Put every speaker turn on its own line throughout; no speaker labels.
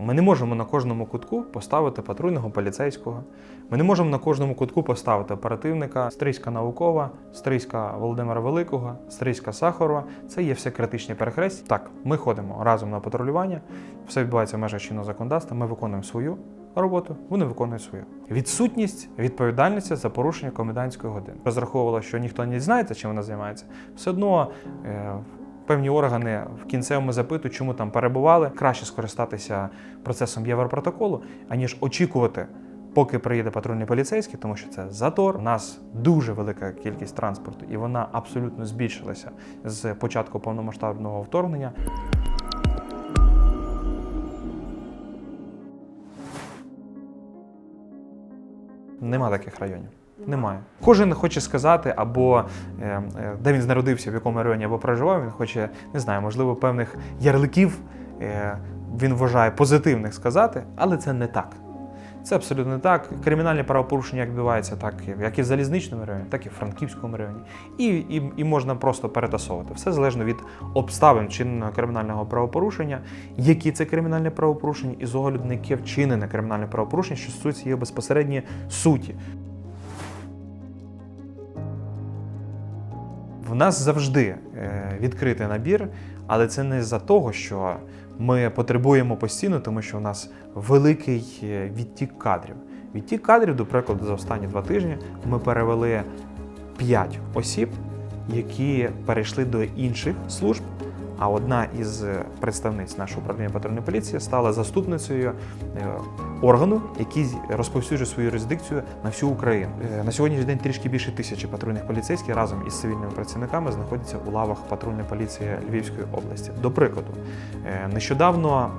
Ми не можемо на кожному кутку поставити патрульного поліцейського. Ми не можемо на кожному кутку поставити оперативника, Стрийська наукова, Стрийська Володимира Великого, Стрийська Сахарова. Це є все критичні перехрестя. Так, ми ходимо разом на патрулювання, все відбувається в межах чинного законодавства. Ми виконуємо свою роботу, вони виконують свою. Відсутність відповідальності за порушення комендантської години. Розраховувала, що ніхто не дізнається, чим вона займається. Все одно. Певні органи в кінцевому запитують, чому там перебували. Краще скористатися процесом Європротоколу, аніж очікувати, поки приїде патрульний поліцейський, тому що це затор. У нас дуже велика кількість транспорту, і вона абсолютно збільшилася з початку повномасштабного вторгнення. Нема таких районів. Немає. Кожен хоче сказати, або е, е, де він народився, в якому районі або проживав, він хоче, не знаю, можливо, певних ярликів е, він вважає позитивних сказати, але це не так. Це абсолютно не так. Кримінальні правопорушення як відбуваються так, як і в залізничному районі, так і в Франківському районі. І, і, і можна просто перетасовувати. Все залежно від обставин чиненого кримінального правопорушення, які це кримінальне правопорушення, і з огляду на яке вчинене кримінальне правопорушення, що стосується її безпосередньої суті. В нас завжди е, відкритий набір, але це не за того, що ми потребуємо постійно, тому що у нас великий е, відтік кадрів. Відтік кадрів, до прикладу, за останні два тижні ми перевели 5 осіб, які перейшли до інших служб. А одна із е, представниць нашого управління патрульної поліції стала заступницею е, органу, який розповсюджує свою юрисдикцію на всю Україну. Е, На сьогоднішній день трішки більше тисячі патрульних поліцейських разом із цивільними працівниками знаходяться у лавах патрульної поліції Львівської області. До прикладу, нещодавно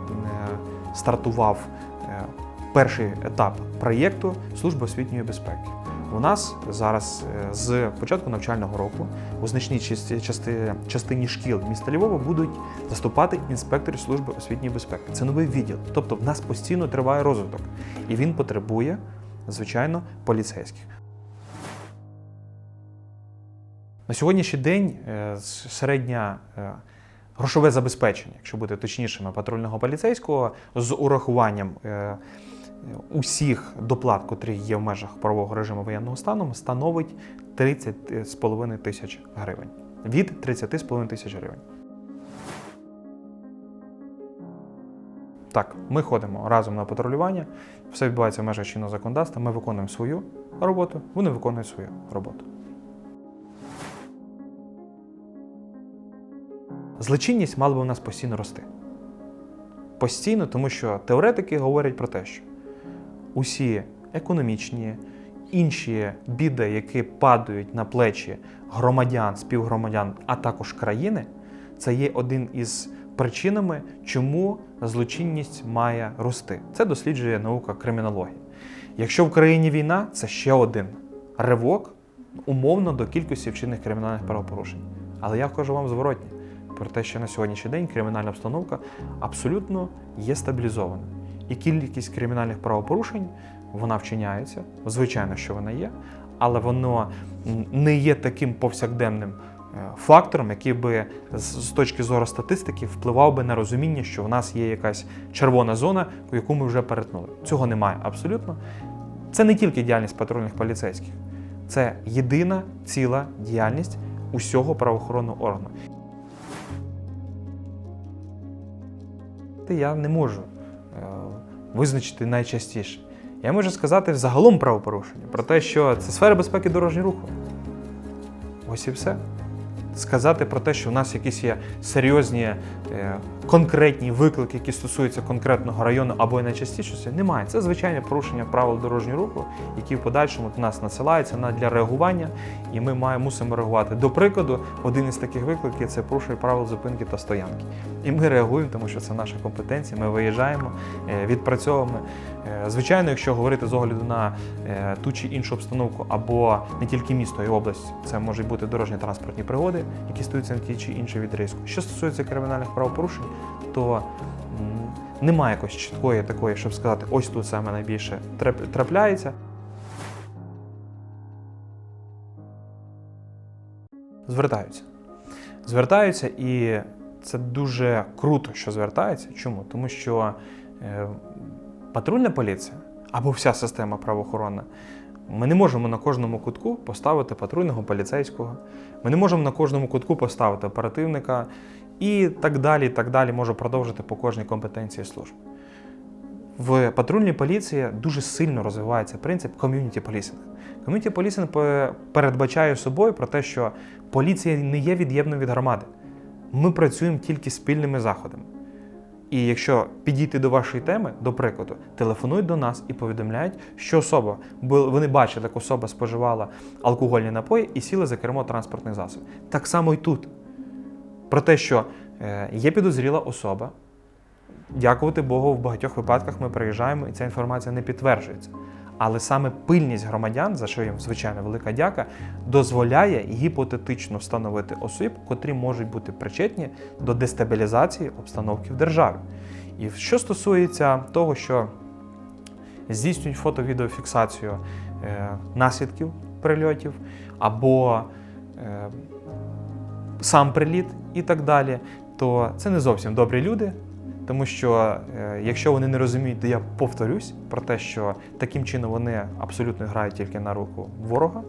стартував перший етап проєкту Служби освітньої безпеки. У нас зараз е, з початку навчального року у значній частині шкіл міста Львова будуть заступати інспектори служби освітньої безпеки. Це новий відділ. Тобто в нас постійно триває розвиток, і він потребує, звичайно, поліцейських. На сьогоднішній день е, середня е, грошове забезпечення, якщо бути точнішими, патрульного поліцейського з урахуванням усіх доплат, котрі є в межах правового режиму воєнного стану, становить 30,5 тисяч гривень. Від 30,5 тисяч гривень. Так, ми ходимо разом на патрулювання, все відбувається в межах чинного законодавства, ми виконуємо свою роботу, вони виконують свою роботу. Злочинність мала би у нас постійно рости. Постійно, тому що теоретики говорять про те, що усі економічні, інші біди, які падають на плечі громадян, співгромадян, а також країни, це є один із причинами, чому злочинність має рости. Це досліджує наука кримінології. Якщо в країні війна, це ще один ривок умовно до кількості вчинених кримінальних правопорушень. Але я кажу вам зворотні про те, що на сьогоднішній день кримінальна обстановка абсолютно є стабілізована. І кількість кримінальних правопорушень вона вчиняється, звичайно, що вона є, але воно не є таким повсякденним е, фактором, який би з точки зору статистики впливав би на розуміння, що в нас є якась червона зона, яку ми вже перетнули. Цього немає абсолютно. Це не тільки діяльність патрульних поліцейських, це єдина ціла діяльність усього правоохоронного органу. Я не можу визначити найчастіше. Я можу сказати загалом правопорушення про те, що це сфера безпеки дорожнього руху. Ось і все. Сказати про те, що в нас якісь є серйозні е, конкретні виклики, які стосуються конкретного району або й найчастіше, немає. Це звичайне порушення правил дорожнього руху, які в подальшому до нас надсилаються на для реагування, і ми маємо мусимо реагувати. До прикладу, один із таких викликів це порушення правил зупинки та стоянки. І ми реагуємо, тому що це наша компетенція. Ми виїжджаємо, е, відпрацьовуємо. Е, Звичайно, якщо говорити з огляду на е, ту чи іншу обстановку, або не тільки місто і область, це можуть бути дорожньо-транспортні пригоди, які стаються на ті чи інші відрізку. Що стосується кримінальних правопорушень, то немає якось чіткої такої, щоб сказати, ось тут саме найбільше трапляється. Звертаються. Звертаються, і це дуже круто, що звертаються. Чому? Тому що е, патрульна поліція або вся система правоохоронна, ми не можемо на кожному кутку поставити патрульного поліцейського, ми не можемо на кожному кутку поставити оперативника і так далі. і так далі Можу продовжити по кожній компетенції служб. В патрульній поліції дуже сильно розвивається принцип ком'юніті полісінг. Ком'юніті полісінг передбачає собою про те, що поліція не є від'ємною від громади. Ми працюємо тільки спільними заходами. І якщо підійти до вашої теми, до прикладу, телефонують до нас і повідомляють, що особа, вони бачили, як особа споживала алкогольні напої і сіла за кермо транспортних засобів. Так само і тут. Про те, що е, є підозріла особа, дякувати Богу, в багатьох випадках ми приїжджаємо і ця інформація не підтверджується. Але саме пильність громадян, за що їм звичайно велика дяка, дозволяє гіпотетично встановити осіб, котрі можуть бути причетні до дестабілізації обстановки в державі. І що стосується того, що здійснюють фото-відеофіксацію е, наслідків прильотів або е, сам приліт і так далі, то це не зовсім добрі люди. Тому що е, якщо вони не розуміють, то я повторюсь про те, що таким чином вони абсолютно грають тільки на руку ворога,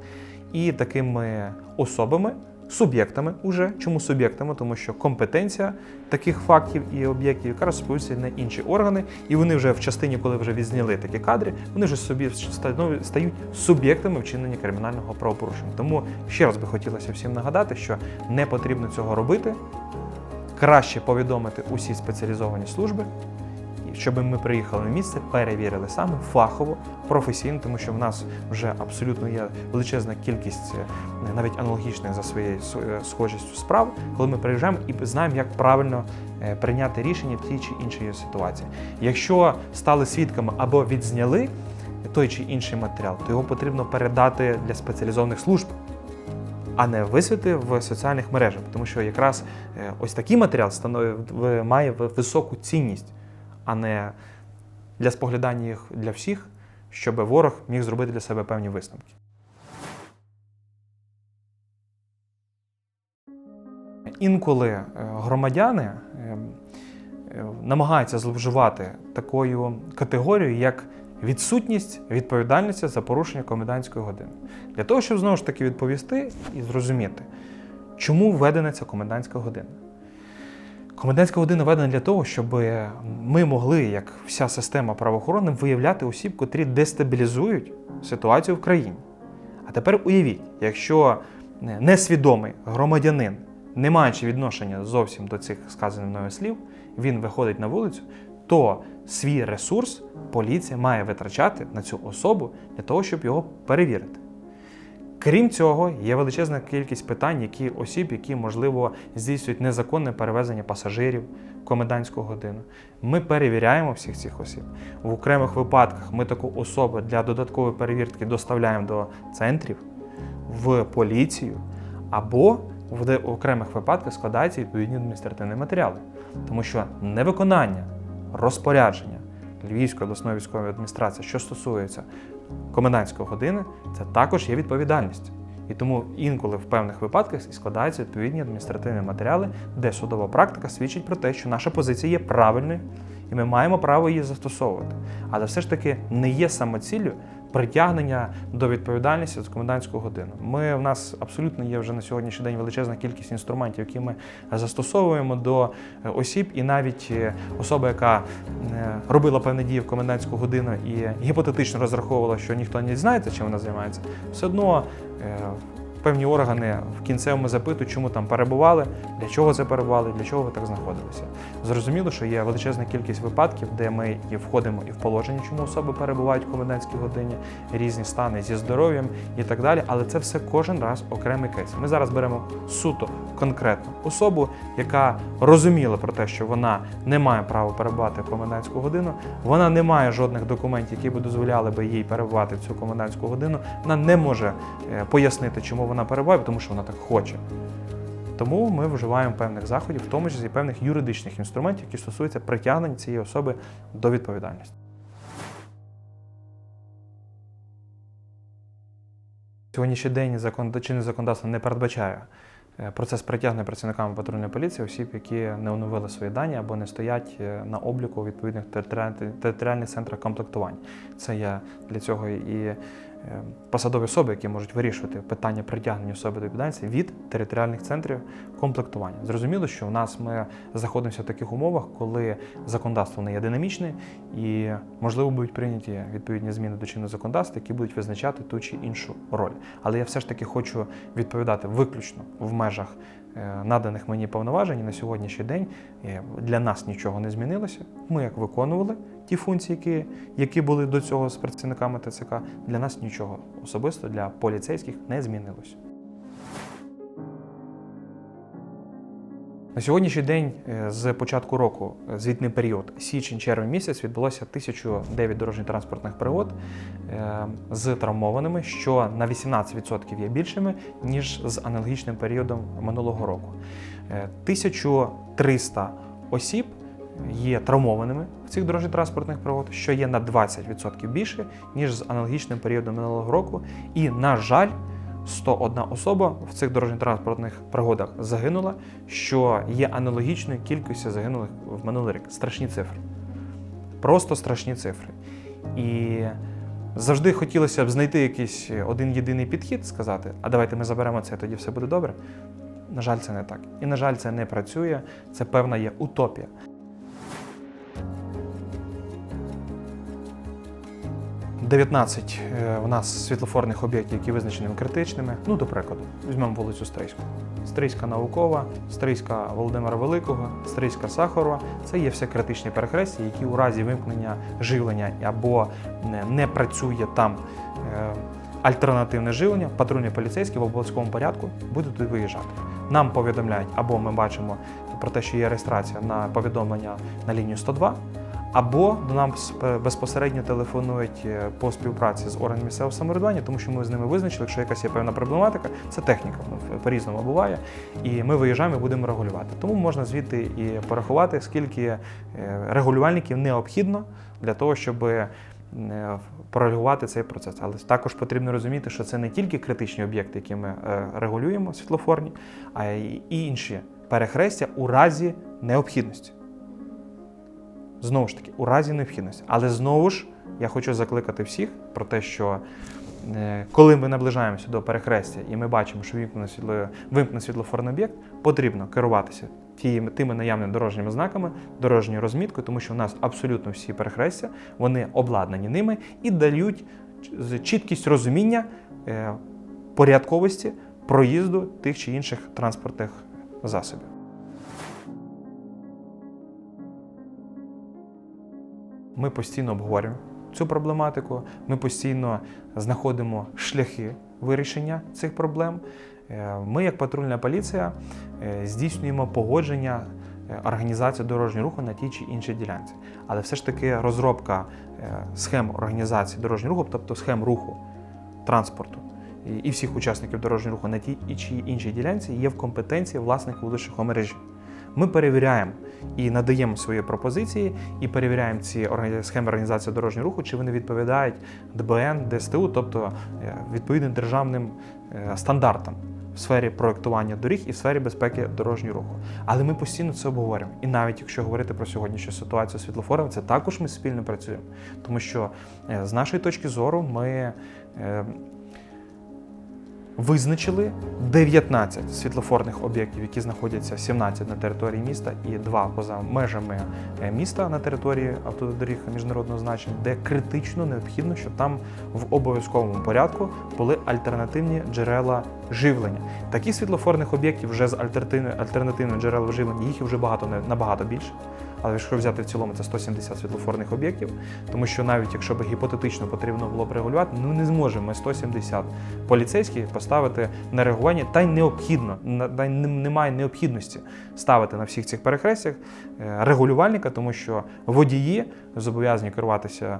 і такими особами, суб'єктами уже. Чому суб'єктами, тому що компетенція таких фактів і об'єктів яка розповісться на інші органи, і вони вже в частині, коли вже відзняли такі кадри, вони вже собі стають суб'єктами вчинення кримінального правопорушення. Тому ще раз би хотілося всім нагадати, що не потрібно цього робити краще повідомити усі спеціалізовані служби, щоб ми приїхали на місце, перевірили саме фахово, професійно, тому що в нас вже абсолютно є величезна кількість е, навіть аналогічних за своєю е, схожістю справ, коли ми приїжджаємо і знаємо, як правильно е, прийняти рішення в тій чи іншій ситуації. Якщо стали свідками або відзняли той чи інший матеріал, то його потрібно передати для спеціалізованих служб а не висвіти в соціальних мережах, тому що якраз е, ось такий матеріал станов- в- має високу цінність, а не для споглядання їх для всіх, щоб ворог міг зробити для себе певні висновки. Інколи е, громадяни е, е, намагаються зловживати такою категорією, як відсутність відповідальності за порушення комендантської години. Для того, щоб знову ж таки відповісти і зрозуміти, чому введена ця комендантська година. Комендантська година введена для того, щоб ми могли, як вся система правоохорони, виявляти осіб, котрі дестабілізують ситуацію в країні. А тепер уявіть, якщо несвідомий громадянин, не маючи відношення зовсім до цих сказаних мною слів, він виходить на вулицю, то свій ресурс поліція має витрачати на цю особу для того, щоб його перевірити. Крім цього, є величезна кількість питань, які осіб, які можливо здійснюють незаконне перевезення пасажирів комендантську годину. Ми перевіряємо всіх цих осіб. В окремих випадках ми таку особу для додаткової перевірки доставляємо до центрів, в поліцію, або в окремих випадках складаються відповідні адміністративні матеріали, тому що невиконання розпорядження Львівської обласної військової адміністрації, що стосується комендантської години, це також є відповідальність. І тому інколи в певних випадках і складаються відповідні адміністративні матеріали, де судова практика свідчить про те, що наша позиція є правильною, і ми маємо право її застосовувати. Але все ж таки не є самоціллю притягнення до відповідальності за комендантську годину. Ми в нас абсолютно є вже на сьогоднішній день величезна кількість інструментів, які ми застосовуємо до е, осіб, і навіть е, особа, яка е, робила певні дії в комендантську годину і гіпотетично розраховувала, що ніхто не дізнається, чим вона займається, все одно. Певні органи в кінцевому запитують, чому там перебували, для чого це перебували, для чого ви так знаходилися. Зрозуміло, що є величезна кількість випадків, де ми і входимо і в положення, чому особи перебувають в комендантській годині, різні стани зі здоров'ям і так далі. Але це все кожен раз окремий кейс. Ми зараз беремо суто конкретну особу, яка розуміла про те, що вона не має права перебувати в комендантську годину, вона не має жодних документів, які б дозволяли би їй перебувати в цю комендантську годину. Вона не може е, пояснити, чому вона перебуває, тому що вона так хоче. Тому ми вживаємо певних заходів, в тому числі певних юридичних інструментів, які стосуються притягнення цієї особи до відповідальності. Сьогоднішній день закон чинне законодавство не передбачає е, процес притягнення працівниками патрульної поліції осіб, які не оновили свої дані або не стоять е, на обліку у відповідних територіальних- центрах комплектувань. Це є для цього і посадові особи, які можуть вирішувати питання притягнення особи до відповідальності від територіальних центрів комплектування. Зрозуміло, що в нас ми знаходимося в таких умовах, коли законодавство не є динамічне і можливо будуть прийняті відповідні зміни до чинного законодавства, які будуть визначати ту чи іншу роль. Але я все ж таки хочу відповідати виключно в межах е, наданих мені повноважень. На сьогоднішній день е, для нас нічого не змінилося. Ми як виконували ті функції, які, які були до цього з працівниками ТЦК, для нас нічого особисто для поліцейських не змінилося. На сьогоднішній день е, з початку року, е, звітний період, січень-червень місяць, відбулося 1009 дорожньо-транспортних пригод е, з травмованими, що на 18% є більшими, ніж з аналогічним періодом минулого року. Е, 1300 осіб є травмованими в цих дорожньо-транспортних пригод, що є на 20% більше, ніж з аналогічним періодом минулого року. І, на жаль, 101 особа в цих дорожньо-транспортних пригодах загинула, що є аналогічною кількістю загинулих в минулий рік. Страшні цифри. Просто страшні цифри. І завжди хотілося б знайти якийсь один єдиний підхід, сказати, а давайте ми заберемо це, тоді все буде добре. На жаль, це не так. І, на жаль, це не працює. Це певна є утопія. Дев'ятнадцять е, у нас світлофорних об'єктів, які визначені критичними. Ну, до прикладу, візьмемо вулицю Стрийську. Стрийська наукова, Стрийська Володимира Великого, Стрийська Сахарова. Це є все критичні перехрестя, які у разі вимкнення живлення або не, не працює там е, альтернативне живлення, патрульні поліцейські в обов'язковому порядку будуть туди виїжджати. Нам повідомляють, або ми бачимо про те, що є реєстрація на повідомлення на лінію 102, або до нам сп- безпосередньо телефонують е, по співпраці з органами місцевого самоврядування, тому що ми з ними визначили, якщо якась є певна проблематика, це техніка, ну, по-різному буває, і ми виїжджаємо і будемо регулювати. Тому можна звідти і порахувати, скільки е, регулювальників необхідно для того, щоб е, прорегулювати цей процес. Але також потрібно розуміти, що це не тільки критичні об'єкти, які ми регулюємо, світлофорні, а й інші перехрестя у разі необхідності. Знову ж таки, у разі необхідності. Але знову ж я хочу закликати всіх про те, що е, коли ми наближаємося до перехрестя і ми бачимо, що вимкнено світло, вимкнено світлофорний об'єкт, потрібно керуватися тими наявними дорожніми знаками, дорожньою розміткою, тому що у нас абсолютно всі перехрестя вони обладнані ними і дають чіткість розуміння е, порядковості проїзду тих чи інших транспортних засобів. Ми постійно обговорюємо цю проблематику, ми постійно знаходимо шляхи вирішення цих проблем. Е, Ми, як патрульна поліція, е, здійснюємо погодження е, організації дорожнього руху на тій чи іншій ділянці. Але все ж таки розробка схем організації дорожнього руху, тобто схем руху транспорту і- всіх учасників дорожнього руху на тій чи іншій ділянці є в компетенції власних вуличних мережі. Ми перевіряємо і надаємо свої пропозиції, і перевіряємо ці схеми організації дорожнього руху, чи вони відповідають ДБН, ДСТУ, тобто е, відповідним державним е, стандартам в сфері проектування доріг і в сфері безпеки дорожнього руху. Але ми постійно це обговорюємо. І навіть якщо говорити про сьогоднішню ситуацію з це також ми спільно працюємо. Тому що е, з нашої точки зору ми. Визначили 19 світлофорних об'єктів, які знаходяться 17 на території міста і 2 поза межами е, міста на території автодоріг міжнародного значення, де критично необхідно, щоб там в обов'язковому порядку були альтернативні джерела живлення. Таких світлофорних об'єктів вже з альтернативними джерелами живлення їх вже багато набагато більше. Але якщо взяти в цілому, це 170 світлофорних об'єктів, тому що навіть якщо б гіпотетично потрібно було б регулювати, ну не зможемо ми 170 поліцейських поставити на реагування, та й необхідно, та й немає необхідності ставити на всіх цих перехрестях е, регулювальника, тому що водії зобов'язані керуватися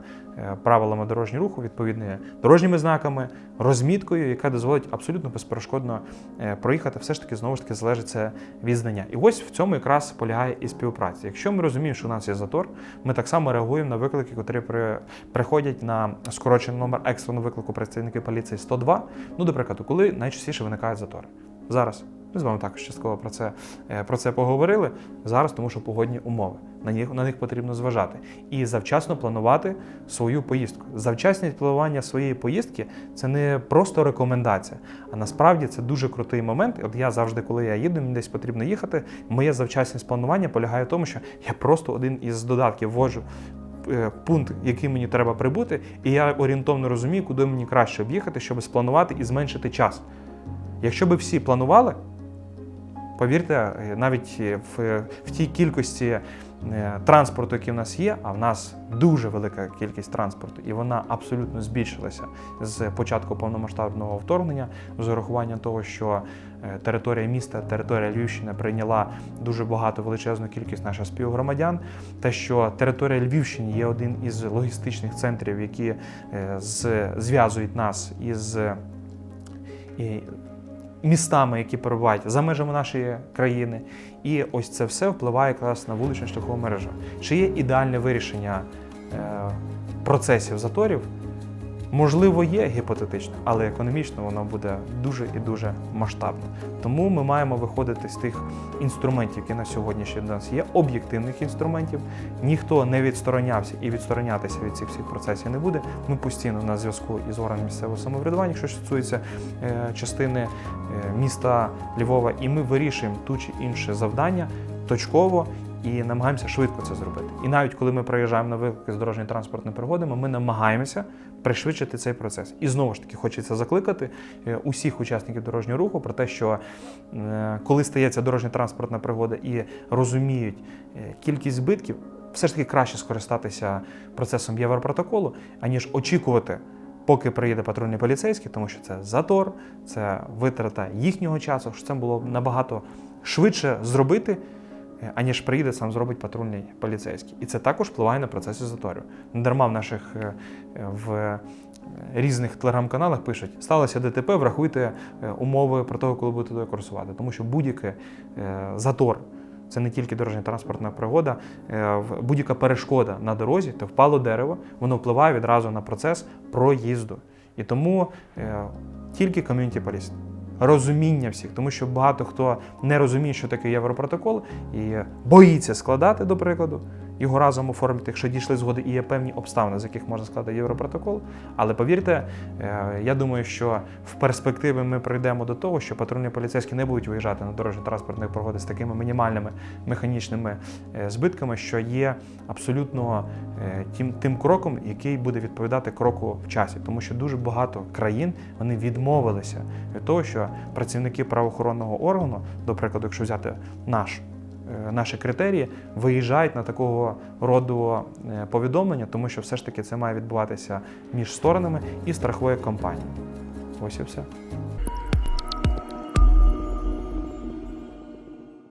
правилами дорожнього руху, відповідними дорожніми знаками, розміткою, яка дозволить абсолютно безперешкодно е, проїхати. Все ж таки знову ж таки залежить це від знання. І ось в цьому якраз полягає і співпраця. Якщо ми розуміємо, що у нас є затор, ми так само реагуємо на виклики, при, приходять на скорочений номер екстреного виклику працівників поліції 102. Ну, до прикладу, коли найчастіше виникають затори. Зараз Ми з вами також частково про це, е, про це поговорили. Зараз, тому що погодні умови. На них, на них потрібно зважати. І завчасно планувати свою поїздку. Завчасність планування своєї поїздки це не просто рекомендація, а насправді це дуже крутий момент. От я завжди, коли я їду, мені десь потрібно їхати. Моя завчасність планування полягає в тому, що я просто один із додатків ввожу е, пункт, який мені треба прибути, і я орієнтовно розумію, куди мені краще об'їхати, щоб спланувати і зменшити час. Якщо би всі планували, повірте, е, навіть е, в, в тій кількості транспорту, який в нас є, а в нас дуже велика кількість транспорту, і вона абсолютно збільшилася з початку повномасштабного вторгнення, з урахуванням того, що е, територія міста, територія Львівщини прийняла дуже багато величезну кількість наших співгромадян. Те, що територія Львівщини є один із логістичних центрів, які е, зв'язують нас із е, містами, які перебувають за межами нашої країни. І ось це все впливає якраз на вуличну шляхову мережу. Чи є ідеальне вирішення е, процесів заторів? Можливо, є гіпотетично, але економічно воно буде дуже і дуже масштабно. Тому ми маємо виходити з тих інструментів, які на сьогодні ще нас є, об'єктивних інструментів. Ніхто не відсторонявся і відсторонятися від цих всіх процесів не буде. Ми постійно на зв'язку із органами місцевого самоврядування, що стосується е, частини е, міста Львова, і ми вирішуємо ту чи інше завдання точково. І намагаємося швидко це зробити. І навіть коли ми приїжджаємо на виклики з дорожньо транспортними пригодами, ми намагаємося пришвидшити цей процес. І знову ж таки хочеться закликати е, усіх учасників дорожнього руху про те, що е, коли стається дорожньо-транспортна пригода і розуміють е, кількість збитків, все ж таки краще скористатися процесом Європротоколу, аніж очікувати. Поки приїде патрульний поліцейський, тому що це затор, це витрата їхнього часу, що це було б набагато швидше зробити, аніж приїде сам зробить патрульний поліцейський. І це також впливає на процеси заторів. Не дарма в наших е, в е, різних телеграм-каналах пишуть: сталося ДТП, врахуйте е, умови про того, коли будете курсувати. Тому що будь-який затор. Це не тільки дорожня транспортна пригода, будь-яка перешкода на дорозі, то впало дерево, воно впливає відразу на процес проїзду. І тому тільки ком'юніті поліс. Розуміння всіх, тому що багато хто не розуміє, що таке європротокол, і боїться складати, до прикладу, його разом оформити, якщо дійшли згоди, і є певні обставини, з яких можна складати європротокол. Але повірте, е, я думаю, що в перспективі ми прийдемо до того, що патрульні поліцейські не будуть виїжджати на дорожньо-транспортні пригоди з такими мінімальними механічними е, збитками, що є абсолютно е, тим, тим кроком, який буде відповідати кроку в часі, тому що дуже багато країн вони відмовилися від того, що працівники правоохоронного органу, до прикладу, якщо взяти наш. Е, Наші критерії виїжджають на такого роду е, повідомлення, тому що все ж таки це має відбуватися між сторонами і страховою компанією. Ось і все.